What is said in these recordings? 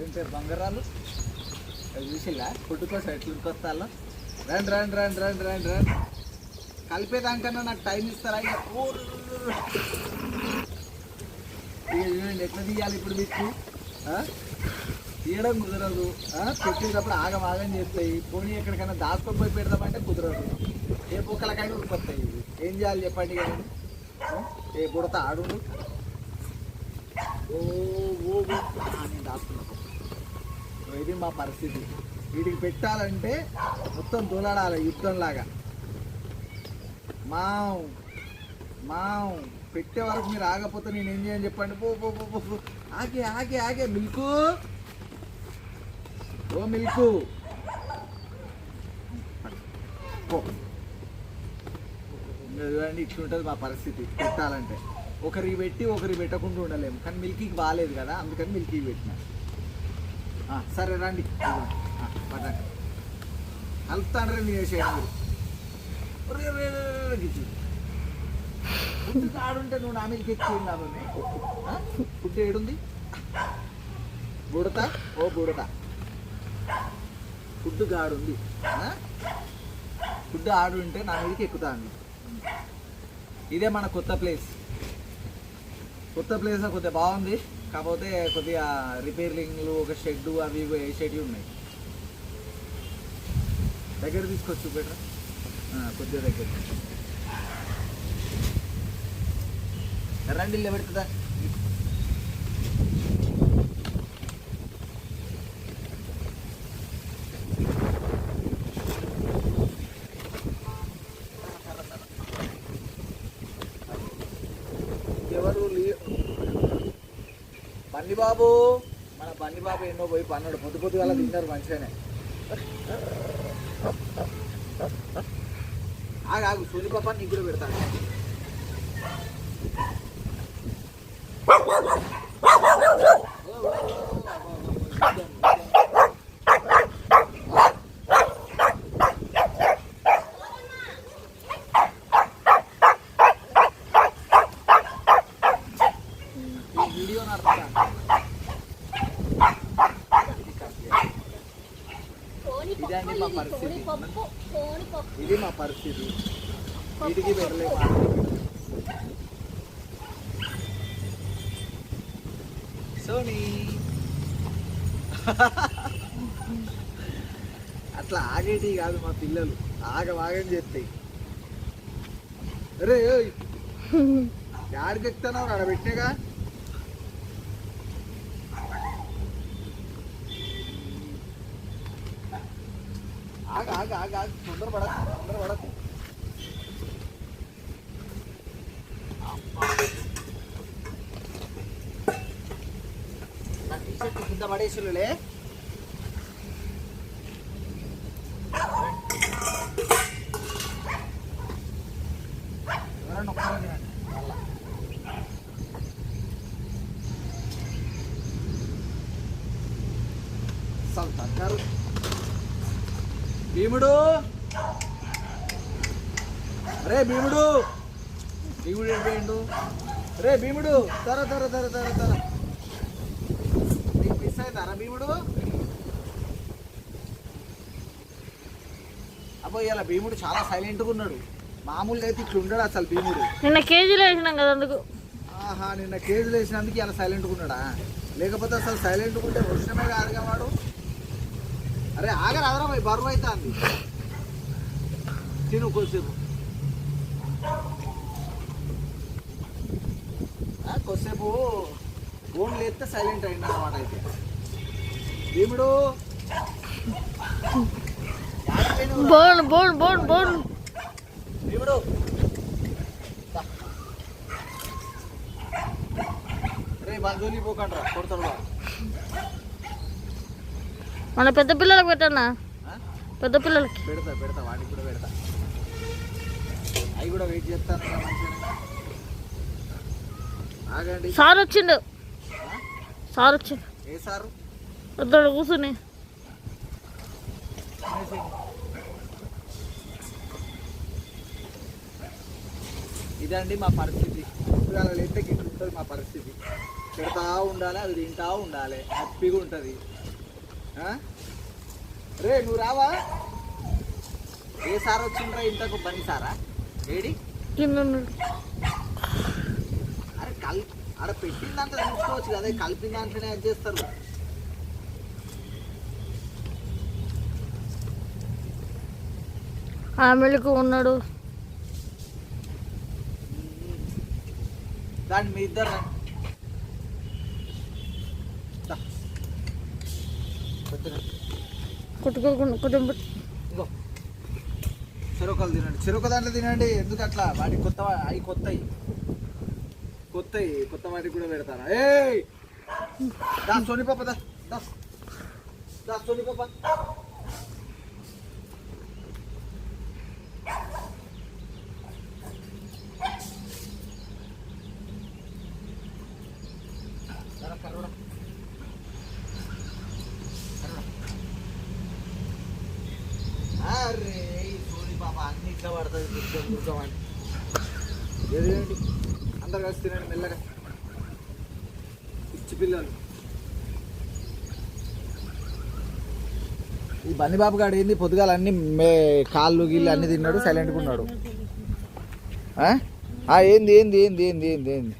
ఏం పేరు బంగారాలు? అది చూసిల్లా? కొట్టుకోసం ఎట్లా ఉరికొస్తాలో. రండి రండి రండి రండి రండి రండి. కలిపేదానికన్నా నాకు టైం ఇస్తారా? ఇక చూడండి ఎట్లా తీయాలి ఇప్పుడు మీకు? తీయడం కుదరదు. ఆ? పెట్టేటప్పుడు ఆగం ఆగం చేస్తాయి. పోనీ ఎక్కడికైనా దాచుకొని పోయి పెడదామంటే కుదరదు. ఏ పొక్కలకైనా ఉరికొస్తాయి. ఏం చేయాలి చెప్పండి కానీ ఏ బుడత ఆడు ఓ ఓ నేను దాచుకున్నా. ఇది మా పరిస్థితి. వీటికి పెట్టాలంటే మొత్తం తోలాడాలి యుద్ధంలాగా. మా మా పెట్టే వరకు మీరు ఆగపోతే నేను ఏం చేయని చెప్పండి. పో పో పో, పో ఆగే ఆగే ఆగే. మిల్కు? ఓ మిల్కు. చూడండి ఇట్లా ఉంటుంది మా పరిస్థితి. పెట్టాలంటే. ఒకరికి పెట్టి ఒకరికి పెట్టకుండా ఉండలేము. కానీ మిల్కీకి బాగాలేదు కదా. అందుకని మిల్కీకి పెట్టిన. సరే రండి. ఇదిగోండి. ఆ, రండి చేసేయండి ఫుడ్ ఆడుంటే నువ్వు నా మీదకి ఎక్కి లాభమే ఫుడ్ ఏడుంది? బుడత? ఓ బుడత. ఫుడ్ గాడుంది. ఫుడ్ ఫుడ్ ఆడుంటే నా మీదకి ఎక్కుతాను ఇదే మన కొత్త ప్లేస్. కొత్త ప్లేస్ కొద్దిగా బాగుంది. కాకపోతే కొద్దిగా రిపేరింగ్లు ఒక షెడ్ అవి ఇవి వేసేటివి ఉన్నాయి. దగ్గర తీసుకొచ్చు బెటర్. కొద్దిగా దగ్గర. రండి పెడుతుందా బండి బాబు మన బండి బాబు ఎన్నో పోయి పన్నాడు పొద్దు పొద్దుగాల తిన్నారు మంచిగానే ఆగు ఆగు సూది పాప నీకు కూడా పెడతాను ఈ వీడియో నడుపుతాను కోడి ఇదండి పప్పు మా ఇది పరిస్థితి. ఇది మా పరిస్థితి. వీటికి పెట్టలేము సోనీ. అట్లా ఆగేటి కాదు మా పిల్లలు. ఆగం ఆగం చేస్తాయి. అరే యాడికి ఎక్కుతున్నావు? ఆడ పెట్టేగా ఆగ ఆగ ఆగ ఆగ తొందర పడకు తొందర పడకు నా టీషర్ట్ కింద పడేసులే ఎవరన్నా ఒక్కరు తినండి మళ్ళా. అసలు తగ్గరు భీముడు! రే భీముడు! భీముడు ఏంటండు రే భీముడు! తర తర తర తర తర. నీకు మిస్ అవుతారా భీముడు? అబ్బో ఇలా భీముడు చాలా సైలెంట్గా ఉన్నాడు. మామూలుగా అయితే ఇట్లా ఉండడు అసలు భీముడు. నిన్న కేజీలో వేసినాం కదా అందుకు. ఆహా నిన్న కేజీలు వేసినందుకు ఇలా సైలెంట్గా ఉన్నాడా? లేకపోతే అసలు సైలెంట్గా ఉంటే వర్షమే కాదుగా వాడు. అరే ఆగరా ఆగరా పోయి బరువు అవుతుంది తిను కొద్దిసేపు ఆ, కొద్దిసేపు ఫోన్ లేస్తే సైలెంట్ అయింది అన్నమాట అయితే భీముడు? బోన్ బోన్ బోన్ బోన్ భీముడు. రే బంధువులు పోకండ్రా కొడతాడు వాడు. మన పెద్ద పిల్లలకు పెట్టన్నా? పెద్ద పిల్లలకి. పెడతా పెడతా వాటికి కూడా పెడతా. అవి కూడా వెయిట్ చేస్తాను. ఆగండి. సార్ వచ్చిండు? సార్ వచ్చిండు. ఏ సారు? కూర్చుని ఇదండి మా పరిస్థితి. పొద్దుగాల లేస్తే ఇట్లా ఉంటుంది మా పరిస్థితి. పెడతా ఉండాలి అది తింటా ఉండాలి. హ్యాపీగా ఉంటుంది. రే నువ్వు రావా? ఏ సార్ వచ్చిండ్రా ఇంతకు? బని సారా? ఏడి? అరే కల్ ఆడ పెట్టిన దాంట్లో చూసుకోవచ్చు కదా కలిపిన దాంట్లోనే అది చేస్తారు? ఆమెలకు ఉన్నాడు. దాన్ని మీ ఇద్దరు రండి. దా. కొద్దిగా. కొట్టుకోకుండా కుటుంబ చెరొకలు తినండి. చెరొక దాంట్లో తినండి. ఎందుకు అట్లా? వాటి కొత్త అవి కొత్తవి కొత్తవి కొత్త వాటికి కూడా పెడతారా? ఏ దా సోని పాప దా. దా. దా సోని పాప రా, కర్రోడా. కర్రోడా. అరే ఈ సోని పాప అన్ని ఇట్లా పడుతుంది కూర్చొని కూర్చోమని ఎదుగండి అందరు కలిసి తినండి మెల్లగా. పిచ్చి పిల్లలు. ఈ బన్ని బాబు గాడు ఏంది? పొద్దుగాల అన్ని మే కాళ్ళు గీళ్ళు అన్ని తిన్నాడు సైలెంట్గా ఉన్నాడు. ఆ? ఆ, ఏంది ఏంది ఏంది ఏంది ఏంది ఏంది?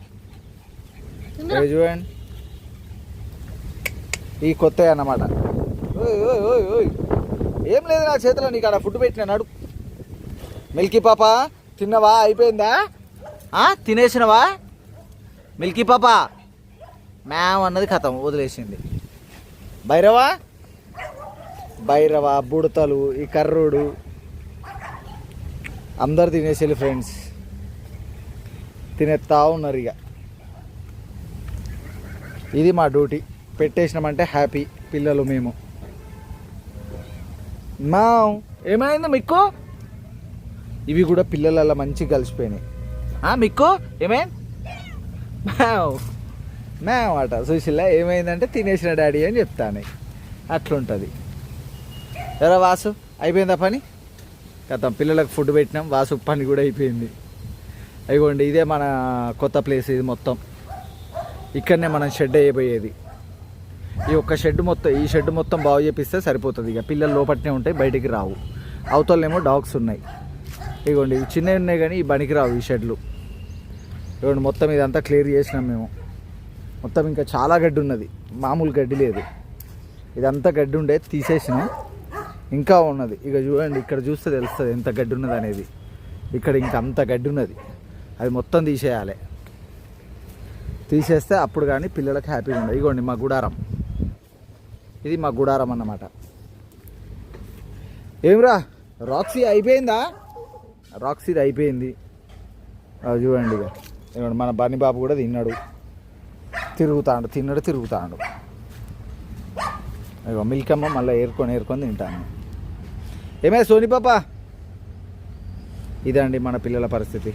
చూడండి? ఈ కొత్త అన్నమాట ఓయ్ ఓయ్ ఓయ్ ఓయ్. ఏం లేదు నా చేతిలో నీకు ఆడ ఫుడ్ పెట్టిన నడు. మిల్కీ పాప తిన్నవా? అయిపోయిందా? ఆ, తినేసినవా? మిల్కీ పాప? మ్యామ్ అన్నది కథం వదిలేసింది. భైరవా? భైరవ బుడతలు ఈ కర్రుడు. అందరు తినేసేళ్ళు ఫ్రెండ్స్ తినేస్తా ఉన్నారు ఇక ఇది మా డ్యూటీ. పెట్టేసినామంటే హ్యాపీ పిల్లలు మేము. మా ఏమైంది మీకు ఇవి కూడా పిల్లలల్లో మంచిగా కలిసిపోయినాయి. మీకు ఏమైంది? మ్యావ్ మ్యావ్ అట సుశీల ఏమైందంటే తినేసిన డాడీ అని చెప్తాను. అట్లుంటుంది. ఎరా వాసు అయిపోయిందా పని? గతం పిల్లలకు ఫుడ్ పెట్టినాం వాసు పని కూడా అయిపోయింది. అయిపోండి ఇదే మన కొత్త ప్లేస్ ఇది మొత్తం. ఇక్కడనే మనం షెడ్ అయిపోయేది. ఈ ఒక్క షెడ్ మొత్తం ఈ షెడ్ మొత్తం బాగు చేపిస్తే సరిపోతుంది ఇక. పిల్లలు లోపట్నే ఉంటాయి బయటికి రావు. అవతలనేమో డాగ్స్ ఉన్నాయి. ఇగోండి ఇవి చిన్నవి ఉన్నాయి కానీ ఈ బనికి రావు ఈ షెడ్లు. ఇవ్వండి మొత్తం ఇదంతా క్లియర్ చేసినాం మేము. మొత్తం ఇంకా చాలా గడ్డి ఉన్నది. మామూలు గడ్డి లేదు. ఇదంతా గడ్డి ఉండే తీసేసినాం. ఇంకా ఉన్నది. ఇక చూడండి ఇక్కడ చూస్తే తెలుస్తుంది ఎంత గడ్డి ఉన్నది అనేది. ఇక్కడ ఇంకా అంత గడ్డి ఉన్నది. అది మొత్తం తీసేయాలి. తీసేస్తే అప్పుడు కానీ పిల్లలకు హ్యాపీగా ఉండదు. ఇగోండి మా గుడారం. ఇది మా గుడారం అన్నమాట. ఏమిరా రాక్సీ అయిపోయిందా? రాక్సీది అయిపోయింది. అది చూడండి ఇక. ఇవ్వండి మన బన్నీ బాబు కూడా తిన్నాడు. తిరుగుతాడు తిన్నాడు తిరుగుతాడు. ఇక మిల్క్ అమ్మ మళ్ళీ ఏరుకొని ఏరుకొని తింటాను ఏమే సోని పాప? ఇదండి మన పిల్లల పరిస్థితి.